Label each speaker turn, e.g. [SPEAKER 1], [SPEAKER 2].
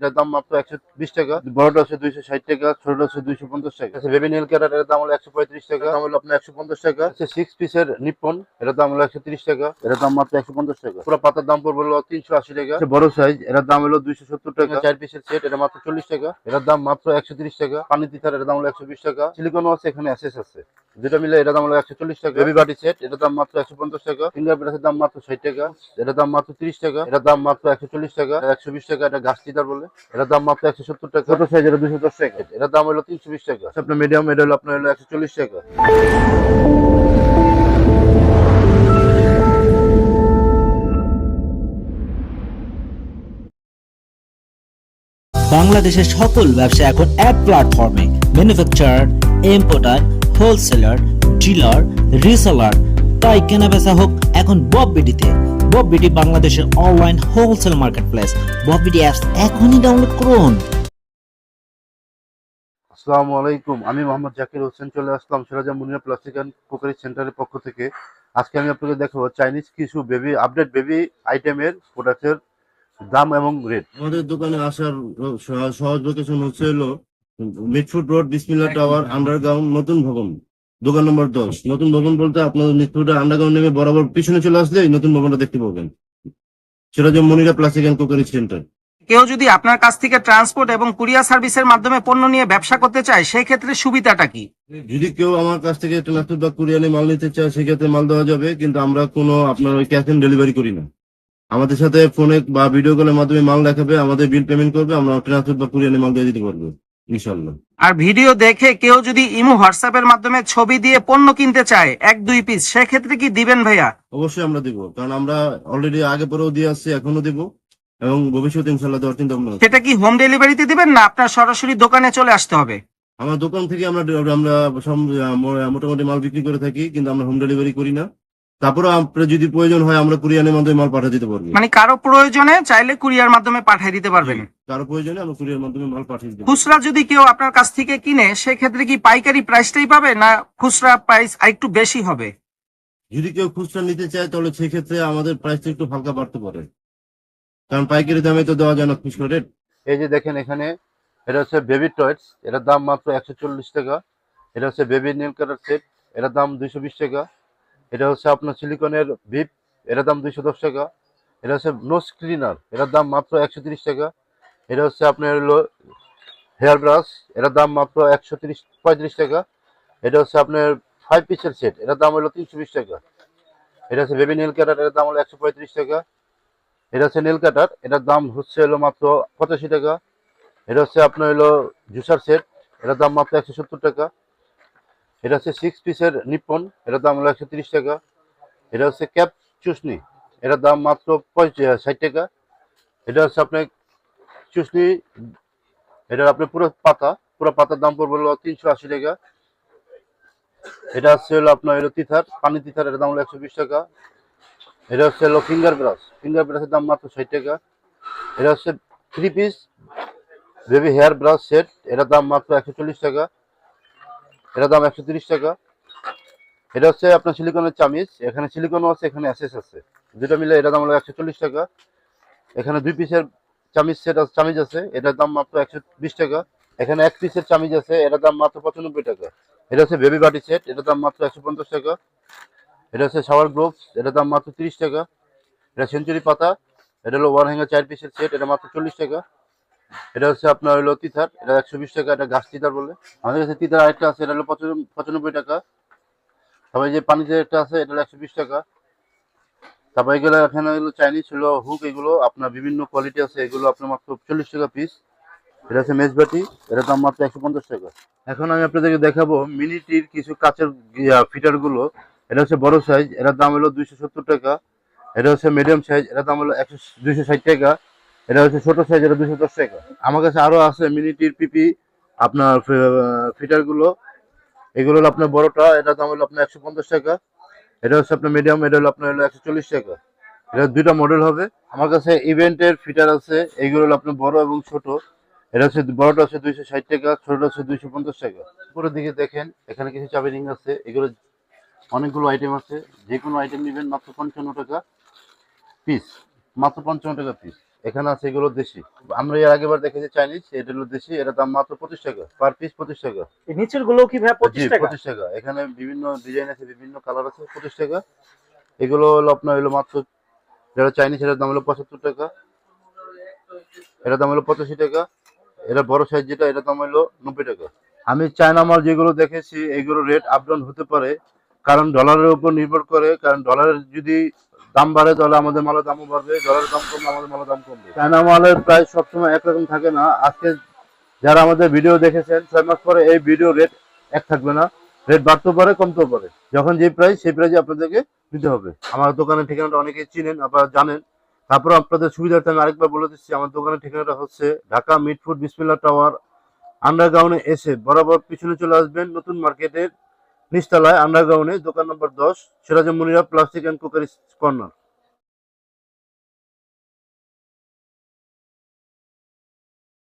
[SPEAKER 1] এটার দাম মাত্র একশো বিশ টাকা বড়টা হচ্ছে দুইশো ষাট টাকা ছোটটা হচ্ছে দুইশো পঞ্চাশ টাকা বেবি নীল ক্যারেট এর দাম হলো একশো পঁয়ত্রিশ টাকা দাম হলো আপনার একশো পঞ্চাশ টাকা সিক্স পিসের নিপন এটার দাম হলো একশো তিরিশ টাকা এটার দাম মাত্র একশো পঞ্চাশ টাকা পুরো পাতার দাম পড়বে হলো তিনশো আশি টাকা বড় সাইজ এটার দাম হলো দুইশো সত্তর টাকা চার পিসের সেট এটা মাত্র চল্লিশ টাকা এটার দাম মাত্র একশো তিরিশ টাকা পানি তিতার এটার দাম হলো একশো বিশ টাকা সিলিকনও আছে এখানে অ্যাসেস আছে দুটো মিলে এটার দাম হলো একশো চল্লিশ টাকা বেবি বাটি সেট এটার দাম মাত্র একশো পঞ্চাশ টাকা ফিঙ্গার প্লাসের দাম মাত্র ষাট টাকা এটার দাম মাত্র তিরিশ টাকা এটার দাম মাত্র একশো চল্লিশ টাকা একশো বিশ টাকা এটা গাছ চিতার বলে এটার দাম মাত্র একশো সত্তর টাকা। ছোট সাইজ এটা দুশো দশ টাকা এটার দাম হলো তিনশো বিশ টাকা। আপনার মিডিয়াম এটা হলো আপনার হলো একশো চল্লিশ টাকা।
[SPEAKER 2] বাংলাদেশের সকল ব্যবসা এখন এক প্ল্যাটফর্মে manufacturer importer wholesaler dealer reseller তাই কেনা বেচা হোক এখন বব বিডিতে বব বিডি বাংলাদেশের online wholesale marketplace Bob BD apps এখনই ডাউনলোড করুন।
[SPEAKER 1] আসসালামু আলাইকুম আমি মোহাম্মদ জাকির হোসেন চলে আসলাম Siraja Munia plastic and cookery সেন্টারের পক্ষ থেকে। আজকে আমি আপনাকে দেখাবো চাইনিজ কিছু বেবি আপডেট বেবি আইটেমের প্রোডাক্টের দাম এবং রেট
[SPEAKER 3] আমাদের দোকানে আসার সহ- সহজ লোকেশন হচ্ছে হলো Mitford road Bismillah tower underground নতুন ভবন। দোকান নম্বর দশ। নতুন ভবন বলতে আপনার মিটফুড আন্ডারগ্রাউন্ড নেমে বরাবর পিছনে চলে আসলে নতুন ভবনটা দেখতে পাবেন। সেটা যে Monira plastic and cookery centre.
[SPEAKER 4] কেউ যদি আপনার কাছ থেকে ট্রান্সপোর্ট এবং কুরিয়ার সার্ভিসের মাধ্যমে পণ্য নিয়ে ব্যবসা করতে চায় সেই ক্ষেত্রে সুবিধাটা কি?
[SPEAKER 3] যদি কেউ আমার কাছ থেকে ট্রান্সপোর্ট বা কুরিয়ারে মাল নিতে চায় সেক্ষেত্রে মাল দেওয়া যাবে কিন্তু আমরা কোনো আপনার ওই ক্যাশ অন ডেলিভারি করি না। আমাদের সাথে ফোনে বা ভিডিও কলের মাধ্যমে মাল দেখাবে আমাদের বিল পেমেন্ট করবে আমরা ট্রান্সপোর্ট বা কুরিয়ারে মাল দিয়ে দিতে পারব। ইনশাল্লাহ
[SPEAKER 4] আর ভিডিও দেখে কেউ যদি ইমো হোয়াটসঅ্যাপের মাধ্যমে ছবি দিয়ে পণ্য কিনতে চায় এক দুই পিস সেক্ষেত্রে কি দিবেন ভাইয়া?
[SPEAKER 3] অবশ্যই আমরা দিব কারণ আমরা অলরেডি আগে পরেও দিয়ে আসছি এখনও দিব এবং ভবিষ্যতে ইনশাল্লাহ দেওয়ার চিন্তা ভাবনা
[SPEAKER 4] সেটা কি হোম ডেলিভারিতে দিবেন না আপনার সরাসরি দোকানে চলে আসতে হবে?
[SPEAKER 3] আমার দোকান থেকে আমরা আমরা মোটামুটি মাল বিক্রি করে থাকি কিন্তু আমরা হোম ডেলিভারি করি না। তারপরে আপনার যদি প্রয়োজন হয় আমরা কুরিয়ানের মাধ্যমে মাল পাঠিয়ে দিতে পারব।
[SPEAKER 4] মানে কারও প্রয়োজনে চাইলে কুরিয়ার মাধ্যমে পাঠিয়ে দিতে পারবেন।
[SPEAKER 3] কারও প্রয়োজনে আমরা কুরিয়ার মাধ্যমে মাল পাঠিয়ে দিতে
[SPEAKER 4] খুচরা যদি কেউ আপনার কাছ থেকে কিনে সেক্ষেত্রে কি পাইকারি প্রাইসটাই পাবে না খুচরা প্রাইস একটু বেশি হবে?
[SPEAKER 3] যদি কেউ খুচরা নিতে চায় তাহলে সেক্ষেত্রে আমাদের প্রাইসটা একটু হালকা বাড়তে পারে। কারণ পাইকারি দামে তো দেওয়া যায় না খুচরা রেট।
[SPEAKER 1] এই যে দেখেন এখানে এটা হচ্ছে বেবি টয়েস এটার দাম মাত্র একশো চল্লিশ টাকা। এটা হচ্ছে বেবি নীল কালার সেট এটার দাম দুইশো বিশ টাকা। এটা হচ্ছে আপনার সিলিকনের ভিপ, এটার দাম দুইশো দশ টাকা। এটা হচ্ছে নোজ ক্লিনার, এটার দাম মাত্র একশো তিরিশ টাকা। এটা হচ্ছে আপনার হলো হেয়ার ব্রাশ, এটার দাম মাত্র একশো তিরিশ, পঁয়ত্রিশ টাকা। এটা হচ্ছে আপনার ফাইভ পিসের সেট এটার দাম হলো তিনশো বিশ টাকা। এটা হচ্ছে বেবি নীল কাটার এটার দাম হলো একশো পঁয়ত্রিশ টাকা। এটা হচ্ছে নীল কাটার এটার দাম হচ্ছে হলো মাত্র পঁচাশি টাকা। এটা হচ্ছে আপনার হলো জুসার সেট এটার দাম মাত্র একশো সত্তর টাকা। এটা হচ্ছে সিক্স পিসের নিপন এটার দাম হলো একশো টাকা। এটা হচ্ছে ক্যাপ চুসনি এটার দাম মাত্র ষাট টাকা। এটা হচ্ছে আপনার চুসনি এটার আপনার পুরো পাতা, পুরো পাতার দাম পড়বে হলো তিনশো আশি টাকা। এটা হচ্ছে হলো আপনার হলো তিথার, পানি তিথার, এটার দাম হলো একশো বিশ টাকা। এটা হচ্ছে হলো ফিঙ্গার ব্রাশ ফিঙ্গার ব্রাশের দাম মাত্র ষাট টাকা। এটা হচ্ছে three piece baby hair brush set এটার দাম মাত্র একশো চল্লিশ টাকা। এটার দাম একশো টাকা। এটা হচ্ছে আপনার সিলিকনের চামিচ। এখানে সিলিকনও আছে, এখানে অ্যাসেস আছে। দুটো মিলে এটার দাম হলো একশো চল্লিশ টাকা। এখানে দুই পিসের চামিচ সেট চামিচ আছে। এটার দাম মাত্র একশো বিশ টাকা। এখানে এক পিসের চামিচ আছে, এটার দাম মাত্র পঁচানব্বই টাকা। এটা হচ্ছে বেবি বাটি সেট, এটার দাম মাত্র একশো পঞ্চাশ টাকা। এটা হচ্ছে শাওয়ার গ্লোভস, এটার দাম মাত্র তিরিশ টাকা। এটা সেঞ্চুরি পাতা, এটা হলো ওয়ান হ্যাঙ্গার চার পিসের সেট, এটা মাত্র চল্লিশ টাকা। এটা হচ্ছে আপনার হলো তিথার এটা একশো বিশ টাকা, এটা গাছ তিতার বলে। আমাদের কাছে তিতার আরেকটা আছে, এটা হলো পঁচানব্বই টাকা। তারপরে যে পানিতে একটা আছে, এটা হলো একশো বিশ টাকা। তারপরে এগুলো এখানে হলো চাইনিজ হলো হুক, এগুলো আপনার বিভিন্ন কোয়ালিটি আছে, এগুলো আপনার মাত্র চল্লিশ টাকা পিস এটা হচ্ছে মেজবাটি এটার দাম মাত্র একশো পঞ্চাশ টাকা। এখন আমি আপনাদেরকে দেখাবো মিনিটির কিছু কাচের ফিটারগুলো এটা হচ্ছে বড় সাইজ এটার দাম হলো দুইশো সত্তর টাকা। এটা হচ্ছে মিডিয়াম সাইজ এটার দাম হলো একশো, দুইশো ষাট টাকা। এটা হচ্ছে ছোট সাইজ এটা দুশো দশ টাকা। আমার কাছে আরও আছে মিনিটির পিপি আপনার ফিটারগুলো। এগুলো হলো আপনার বড়টা এটার দাম হলো আপনার একশো পঞ্চাশ টাকা। এটা হচ্ছে আপনার মিডিয়াম এটা হলো আপনার হলো একশো চল্লিশ টাকা। এটা দুইটা মডেল হবে। আমার কাছে ইভেন্টের ফিটার আছে। এইগুলো হলো আপনার বড় এবং ছোট। এটা হচ্ছে, বড়টা হচ্ছে দুইশো ষাট টাকা, ছোটটা হচ্ছে দুইশো পঞ্চাশ টাকা। উপরের দিকে দেখেন, এখানে কিছু চাবি রিং আছে। এগুলো অনেকগুলো আইটেম আছে। যে কোনো আইটেম নেবেন মাত্র পঞ্চান্ন টাকা পিস মাত্র পঞ্চান্ন টাকা পিস এখানে আছে এগুলো দেশি। আমরা এর আগেবার দেখেছি চাইনিজ এটা হলো দেশি এটার দাম মাত্র পঁচিশ টাকা। পার পিস পঁচিশ টাকা।
[SPEAKER 4] এই নিচেরগুলো কি ভাই পঁচিশ টাকা?
[SPEAKER 1] পঁচিশ টাকা। এখানে বিভিন্ন ডিজাইন আছে বিভিন্ন কালার আছে পঁচিশ টাকা। এগুলো হলো আপনার হলো মাত্র যেটা চাইনিজ এটার দাম হলো পঁচাত্তর টাকা। এটার দাম হলো পঁচাশি টাকা। এটা বড় সাইজ যেটা এটার দাম হলো নব্বই টাকা। আমি চায়না মাল যেগুলো দেখেছি এগুলো রেট আপ ডাউন হতে পারে। কারণ ডলারের উপর নির্ভর করে কারণ ডলারের যদি দাম বাড়ে তাহলে আমাদের মালের দামও বাড়বে ডলারের দাম কমলে আমাদের মালের দাম কমবে। চায়না মালের প্রায় সবসময় একরকম থাকে না। আজকে যারা আমাদের ভিডিও দেখেছেন, ছয় মাস পরে এই ভিডিও রেট এক থাকবে না। রেট বাড়তেও পারে, কমতেও পারে। যখন যে প্রাইস সেই প্রাইসে আপনাদেরকে দিতে হবে। আমার দোকানের ঠিকানাটা অনেকেই চিনেন, আপনারা জানেন। তারপর আপনাদের সুবিধার্থে আমি আরেকবার বলে দিচ্ছি, আমার দোকানের ঠিকানাটা হচ্ছে ঢাকা মিটফুড বিসমিল্লা টাওয়ার, আন্ডারগ্রাউন্ডে এসে বরাবর পিছনে চলে আসবেন নতুন মার্কেটের নিচতলায় আন্ডারগ্রাউন্ডে দোকান নম্বর দশ Siraj Munira plastic and cookery corner.